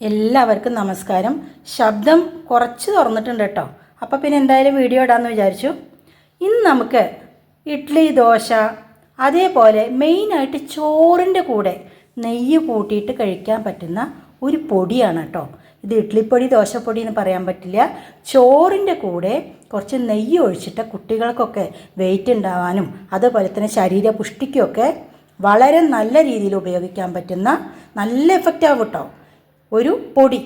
എല്ലാവർക്കും നമസ്കാരം. ശബ്ദം കുറച്ച് തുറന്നിട്ടുണ്ട് കേട്ടോ. അപ്പോൾ പിന്നെ എന്തായാലും വീഡിയോ ഇടാമെന്ന് വിചാരിച്ചു. ഇന്ന് നമുക്ക് ഇഡ്ഡലി ദോശ അതേപോലെ മെയിനായിട്ട് ചോറിന്റെ കൂടെ നെയ്യ് കൂട്ടിയിട്ട് കഴിക്കാൻ പറ്റുന്ന ഒരു പൊടിയാണ് കേട്ടോ. ഇത് ഇഡ്ഡലിപ്പൊടി ദോശപ്പൊടി എന്ന് പറയാൻ പറ്റില്ല. ചോറിന്റെ കൂടെ കുറച്ച് നെയ്യ് ഒഴിച്ചിട്ട് കുട്ടികൾക്കൊക്കെ വെയിറ്റ് ഉണ്ടാവാനും അതുപോലെ തന്നെ ശരീര പുഷ്ടിക്കുമൊക്കെ വളരെ നല്ല രീതിയിൽ ഉപയോഗിക്കാൻ പറ്റുന്ന നല്ല എഫക്റ്റാവും കേട്ടോ. ഒരു പൊടി.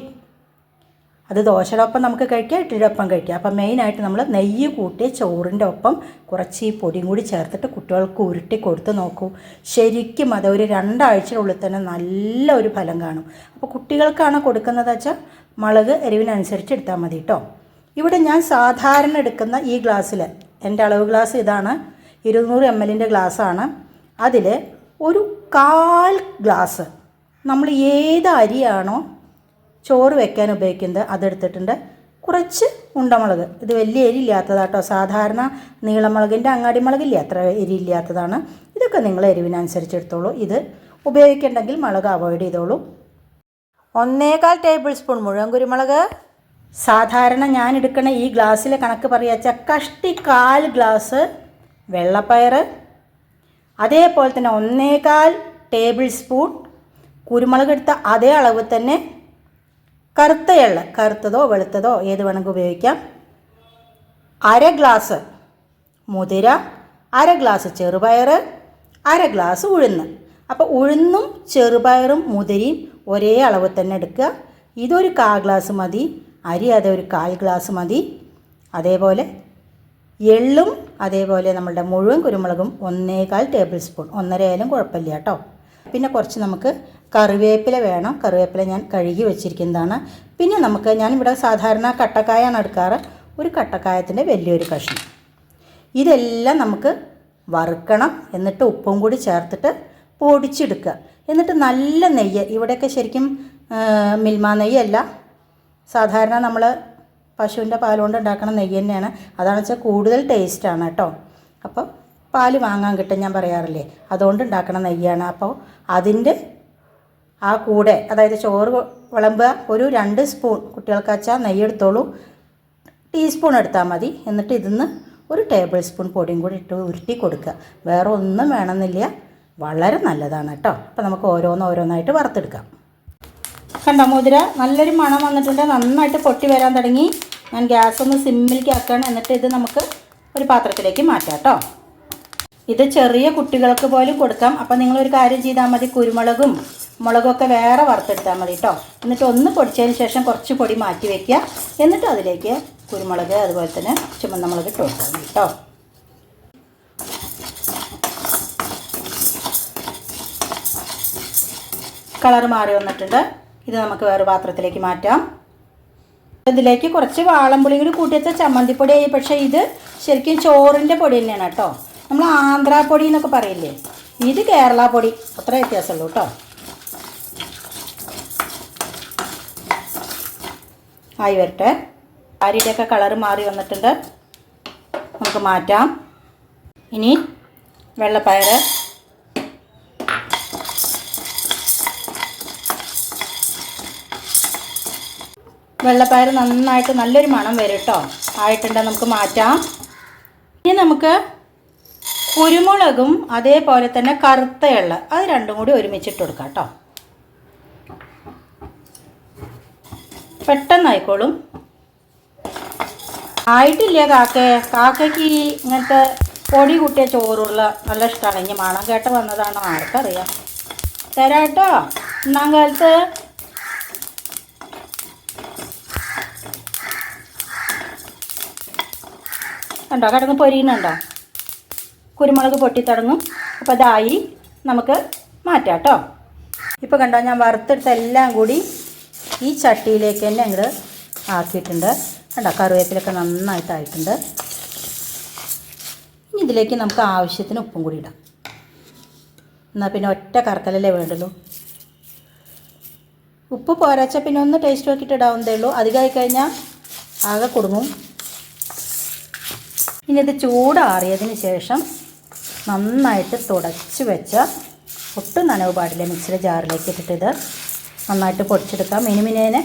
അത് ദോശയുടെ ഒപ്പം നമുക്ക് കഴിക്കാം ഇഡ്ഡലിയുടെ ഒപ്പം കഴിക്കാം. അപ്പം മെയിനായിട്ട് നമ്മൾ നെയ്യ് കൂട്ടി ചോറിന്റെ ഒപ്പം കുറച്ച് ഈ പൊടിയും കൂടി ചേർത്തിട്ട് കുട്ടികൾക്ക് ഉരുട്ടി കൊടുത്ത് നോക്കൂ. ശരിക്കും അത് ഒരു രണ്ടാഴ്ചയുടെ തന്നെ നല്ല ഒരു ഫലം കാണും. അപ്പോൾ കുട്ടികൾക്കാണ് കൊടുക്കുന്നത് വെച്ചാൽ മുളക് എരിവിനനുസരിച്ച് എടുത്താൽ മതി കേട്ടോ. ഇവിടെ ഞാൻ സാധാരണ എടുക്കുന്ന ഈ ഗ്ലാസ്സിൽ എന്റെ അളവ് ഗ്ലാസ് ഇതാണ് ഇരുന്നൂറ് എം എല്ലിന്റെ ഗ്ലാസ്സാണ്. അതിൽ ഒരു കാൽ ഗ്ലാസ് നമ്മൾ ഏത് അരിയാണോ ചോറ് വെക്കാൻ ഉപയോഗിക്കുന്നത് അതെടുത്തിട്ടുണ്ട്. കുറച്ച് ഉണ്ടമുളക്. ഇത് വലിയ എരി ഇല്ലാത്തതാട്ടോ സാധാരണ നീളമുളകിന്റെ അങ്ങാടി മുളകില്ല അത്ര എരി ഇല്ലാത്തതാണ്. ഇതൊക്കെ നിങ്ങൾ എരിവിനനുസരിച്ച് എടുത്തോളൂ. ഇത് ഉപയോഗിക്കേണ്ടെങ്കിൽ മുളക് അവോയ്ഡ് ചെയ്തോളൂ. ഒന്നേകാൽ ടേബിൾ സ്പൂൺ മുഴുവൻ കുരുമുളക് സാധാരണ ഞാൻ എടുക്കുന്ന ഈ ഗ്ലാസ്സിലെ കണക്ക് പറയാച്ച കഷ്ടി കാൽ ഗ്ലാസ് വെള്ളപ്പയർ അതേപോലെ തന്നെ ഒന്നേകാൽ ടേബിൾ സ്പൂൺ കുരുമുളക് എടുത്ത അതേ അളവ് തന്നെ കറുത്ത എള്ള കറുത്തതോ വെളുത്തതോ ഏത് വേണമെങ്കിൽ ഉപയോഗിക്കാം. അര ഗ്ലാസ് മുതിര അര ഗ്ലാസ് ചെറുപയർ അര ഗ്ലാസ് ഉഴുന്ന്. അപ്പോൾ ഉഴുന്നും ചെറുപയറും മുതിരയും ഒരേ അളവ് തന്നെ എടുക്കുക. ഇതൊരു കാ ഗ്ലാസ് മതി അരി അതെ ഒരു കാൽ ഗ്ലാസ് മതി. അതേപോലെ എള്ളും അതേപോലെ നമ്മളുടെ മുഴുവൻ കുരുമുളകും ഒന്നേകാൽ ടേബിൾ സ്പൂൺ ഒന്നര ആയാലും കുഴപ്പമില്ല കേട്ടോ. പിന്നെ കുറച്ച് നമുക്ക് കറിവേപ്പില വേണം. കറിവേപ്പില ഞാൻ കഴുകി വെച്ചിരിക്കുന്നതാണ്. പിന്നെ നമുക്ക് ഞാനിവിടെ സാധാരണ കട്ടക്കായാണ് എടുക്കാറ്. ഒരു കട്ടക്കായത്തിന്റെ വലിയൊരു കഷ്ണം. ഇതെല്ലാം നമുക്ക് വറുക്കണം. എന്നിട്ട് ഉപ്പും കൂടി ചേർത്തിട്ട് പൊടിച്ചെടുക്കുക. എന്നിട്ട് നല്ല നെയ്യ് ഇവിടെയൊക്കെ ശരിക്കും മിൽമ നെയ്യല്ല. സാധാരണ നമ്മൾ പശുവിന്റെ പാലുകൊണ്ട് ഉണ്ടാക്കുന്ന നെയ്യ് തന്നെയാണ്. അതാണെന്ന് വെച്ചാൽ കൂടുതൽ ടേസ്റ്റാണ് കേട്ടോ. അപ്പോൾ പാൽ വാങ്ങാൻ കിട്ടും ഞാൻ പറയാറില്ലേ? അതുകൊണ്ട് ഉണ്ടാക്കണ നെയ്യാണ്. അപ്പോൾ അതിന്റെ ആ കൂടെ അതായത് ചോറ് വിളമ്പുക ഒരു രണ്ട് സ്പൂൺ കുട്ടികൾക്ക് വെച്ചാൽ നെയ്യ് എടുത്തോളൂ. ടീസ്പൂൺ എടുത്താൽ മതി. എന്നിട്ട് ഇതിന്ന് ഒരു ടേബിൾ സ്പൂൺ പൊടിയും കൂടി ഇട്ട് ഉരുട്ടി കൊടുക്കുക. വേറെ ഒന്നും വേണമെന്നില്ല. വളരെ നല്ലതാണ് കേട്ടോ. അപ്പോൾ നമുക്ക് ഓരോന്ന് ഓരോന്നായിട്ട് വറുത്തെടുക്കാം. കണ്ടോ മുതിര? നല്ലൊരു മണം വന്നിട്ടുണ്ട്. നന്നായിട്ട് പൊട്ടി വരാൻ തുടങ്ങി. ഞാൻ ഗ്യാസ് ഒന്ന് സിമ്മിലേക്ക് ആക്കുകയാണ്. എന്നിട്ട് ഇത് നമുക്ക് ഒരു പാത്രത്തിലേക്ക് മാറ്റാം കേട്ടോ. ഇത് ചെറിയ കുട്ടികൾക്ക് പോലും കൊടുക്കാം. അപ്പം നിങ്ങളൊരു കാര്യം ചെയ്താൽ മതി. കുരുമുളകും മുളകൊക്കെ വേറെ വറുത്തെടുത്താൽ മതി കേട്ടോ എന്നിട്ട് ഒന്ന് പൊടിച്ചതിന് ശേഷം കുറച്ച് പൊടി മാറ്റി വയ്ക്കുക എന്നിട്ട് അതിലേക്ക് കുരുമുളക് അതുപോലെ തന്നെ ചുമന്ന മുളക് ഇട്ട് കൊടുക്കാം കേട്ടോ കളർ മാറി വന്നിട്ടുണ്ട്. ഇത് നമുക്ക് വേറെ പാത്രത്തിലേക്ക് മാറ്റാം. ഇതിലേക്ക് കുറച്ച് വാളംപുളി കൂടി കൂട്ടി ചമ്മന്തിപ്പൊടിയായി. പക്ഷേ ഇത് ശരിക്കും ചോറിന്റെ പൊടി തന്നെയാണ് കേട്ടോ നമ്മൾ ആന്ധ്രാപ്പൊടി എന്നൊക്കെ പറയില്ലേ? ഇത് കേരള പൊടി. അത്ര വ്യത്യാസമുള്ളൂ കേട്ടോ. ആയി വരട്ടെ. അരിയുടെയൊക്കെ കളർ മാറി വന്നിട്ടുണ്ട്. നമുക്ക് മാറ്റാം. ഇനി വെള്ളപ്പയർ വെള്ളപ്പയർ നന്നായിട്ട് നല്ലൊരു മണം വരും കേട്ടോ. ആയിട്ടുണ്ട് നമുക്ക് മാറ്റാം. ഇനി നമുക്ക് കുരുമുളകും അതേപോലെ തന്നെ കറുത്ത എള്ള അത് രണ്ടും കൂടി ഒരുമിച്ചിട്ട് കൊടുക്കാം കേട്ടോ. പെട്ടെന്നായിക്കോളും. ആയിട്ടില്ല കാക്കേ? കാക്കയ്ക്ക് ഇങ്ങനത്തെ പൊടി കൂട്ടിയ ചോറുള്ള നല്ല ഇഷ്ടമാണ് ഇനി മണം കേട്ട് വന്നതാണോ ആർക്കറിയാം. തരാട്ടോ. ഒന്നാം കാലത്ത്? കണ്ടോ? കിടന്ന് പൊരിയുന്നുണ്ടോ? കുരുമുളക് പൊട്ടിത്തുടങ്ങും. അപ്പോൾ അതായി നമുക്ക് മാറ്റാം കേട്ടോ. ഇപ്പോൾ കണ്ടോ ഞാൻ വറുത്തെടുത്ത എല്ലാം കൂടി ഈ ചട്ടിയിലേക്ക് തന്നെ ഞങ്ങൾ ആക്കിയിട്ടുണ്ട്. കണ്ടോ കറിവേപ്പിലൊക്കെ നന്നായിട്ടായിട്ടുണ്ട്. ഇനി ഇതിലേക്ക് നമുക്ക് ആവശ്യത്തിന് ഉപ്പും കൂടി ഇടാം. എന്നാൽ പിന്നെ ഒറ്റ കറക്കലല്ലേ വേണ്ടുള്ളൂ. ഉപ്പ് പോരാച്ച പിന്നെ ഒന്ന് ടേസ്റ്റ് നോക്കിയിട്ട് ഇടാവുന്നതേ ഉള്ളൂ. അധികമായി കഴിഞ്ഞാൽ ആകെ കുടുങ്ങും. ഇനി ഇത് ചൂടാറിയതിന് ശേഷം നന്നായിട്ട് തുടച്ച് വെച്ച ഒട്ടും നനവ് പാടില്ല. മിക്സിയുടെ ജാറിലേക്ക് ഇട്ടിട്ട് ഇത് നന്നായിട്ട് പൊടിച്ചെടുക്കാം. മിനുമിനേനെ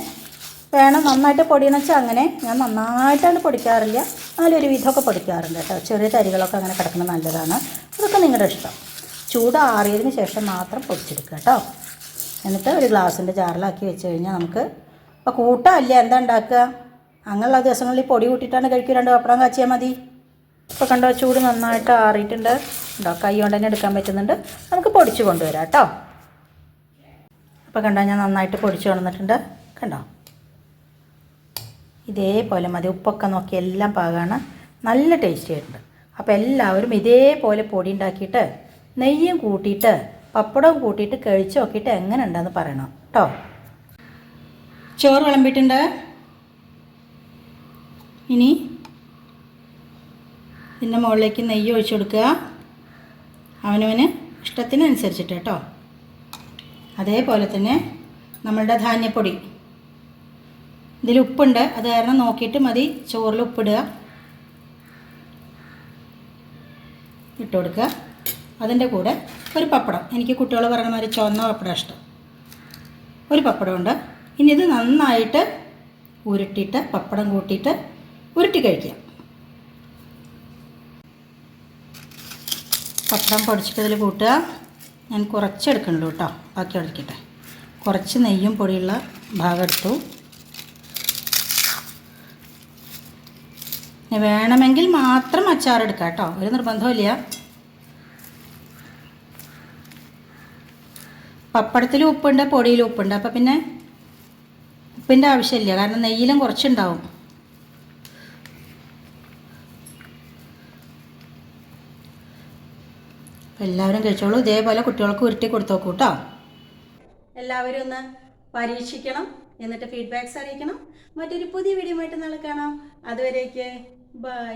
വേണം നന്നായിട്ട് പൊടിയെന്ന് വെച്ചാൽ അങ്ങനെ ഞാൻ നന്നായിട്ടാണ് പൊടിക്കാറില്ല. എന്നാലും ഒരു വിധമൊക്കെ പൊടിക്കാറുണ്ട് കേട്ടോ. ചെറിയ തരികളൊക്കെ അങ്ങനെ കിടക്കുന്നത് നല്ലതാണ്. അതൊക്കെ നിങ്ങളുടെ ഇഷ്ടം. ചൂടാറിയതിന് ശേഷം മാത്രം പൊടിച്ചെടുക്കുക കേട്ടോ. എന്നിട്ട് ഒരു ഗ്ലാസിന്റെ ജാറിലാക്കി വെച്ച് കഴിഞ്ഞാൽ നമുക്ക് ഇപ്പോൾ കൂട്ടമല്ല എന്താ ഉണ്ടാക്കുക? അങ്ങനെയുള്ള ദിവസങ്ങളിൽ പൊടി കൂട്ടിയിട്ടാണ് കഴിക്കുക. രണ്ട് പപ്പടം കാച്ചിയാൽ മതി. ഇപ്പോൾ കണ്ടോ? ചൂട് നന്നായിട്ട് ആറിയിട്ടുണ്ട്. ഉണ്ടോ? കൈ കൊണ്ട് തന്നെ എടുക്കാൻ പറ്റുന്നുണ്ട്. നമുക്ക് പൊടിച്ച് കൊണ്ടുവരാം കേട്ടോ. അപ്പോൾ കണ്ടോ ഞാൻ നന്നായിട്ട് പൊടിച്ച് കൊണ്ടുവന്നിട്ടുണ്ട്. കണ്ടോ? ഇതേപോലെ മതി. ഉപ്പൊക്കെ നോക്കി എല്ലാം പാകമാണ് നല്ല ടേസ്റ്റി ആയിട്ടുണ്ട്. അപ്പോൾ എല്ലാവരും ഇതേപോലെ പൊടി ഉണ്ടാക്കിയിട്ട് നെയ്യും കൂട്ടിയിട്ട് പപ്പടവും കൂട്ടിയിട്ട് കഴിച്ച് നോക്കിയിട്ട് എങ്ങനെ ഉണ്ടെന്ന് പറയണം കേട്ടോ. ചോറ് വിളമ്പിയിട്ടുണ്ട്. ഇനി ഇതിന്റെ മുകളിലേക്ക് നെയ്യ് ഒഴിച്ചു കൊടുക്കുക. അവനവന് ഇഷ്ടത്തിനനുസരിച്ചിട്ട് കേട്ടോ. അതേപോലെ തന്നെ നമ്മളുടെ ധാന്യപ്പൊടി. ഇതിൽ ഉപ്പുണ്ട്. അത് കാരണം നോക്കിയിട്ട് മതി. ചോറിൽ ഉപ്പിടുക. ഇട്ട് കൊടുക്കുക. അതിന്റെ കൂടെ ഒരു പപ്പടം. എനിക്ക് കുട്ടികൾ പറയുന്ന മാതിരി ചുവന്ന പപ്പടം ഇഷ്ടം. ഒരു പപ്പടമുണ്ട്. ഇനി ഇത് നന്നായിട്ട് ഉരുട്ടിയിട്ട് പപ്പടം കൂട്ടിയിട്ട് ഉരുട്ടി കഴിക്കുക. പപ്പടം പൊടിച്ചിട്ട് ഇതിൽ കൂട്ടുക. ഞാൻ കുറച്ച് എടുക്കണുള്ളൂ കേട്ടോ. ബാക്കി ഒഴിക്കട്ടെ. കുറച്ച് നെയ്യും പൊടിയുള്ള ഭാഗം എടുത്തു വേണമെങ്കിൽ മാത്രം അച്ചാർ എടുക്കാം കേട്ടോ. ഒരു നിർബന്ധമില്ല പപ്പടത്തിൽ ഉപ്പുണ്ട് പൊടിയിൽ ഉപ്പുണ്ട്. അപ്പോൾ പിന്നെ ഉപ്പിന്റെ ആവശ്യമില്ല. കാരണം നെയ്യിലും കുറച്ചുണ്ടാവും. അപ്പോൾ എല്ലാവരും കഴിച്ചോളൂ. ഇതേപോലെ കുട്ടികൾക്ക് ഉരുട്ടി കൊടുത്തു കേട്ടോ എല്ലാവരും ഒന്ന് പരീക്ഷിക്കണം എന്നിട്ട് ഫീഡ്ബാക്ക്സ് അറിയിക്കണം. മറ്റൊരു പുതിയ വീഡിയോ ആയിട്ട് നാളെ കാണാം. അതുവരേക്ക് ബൈ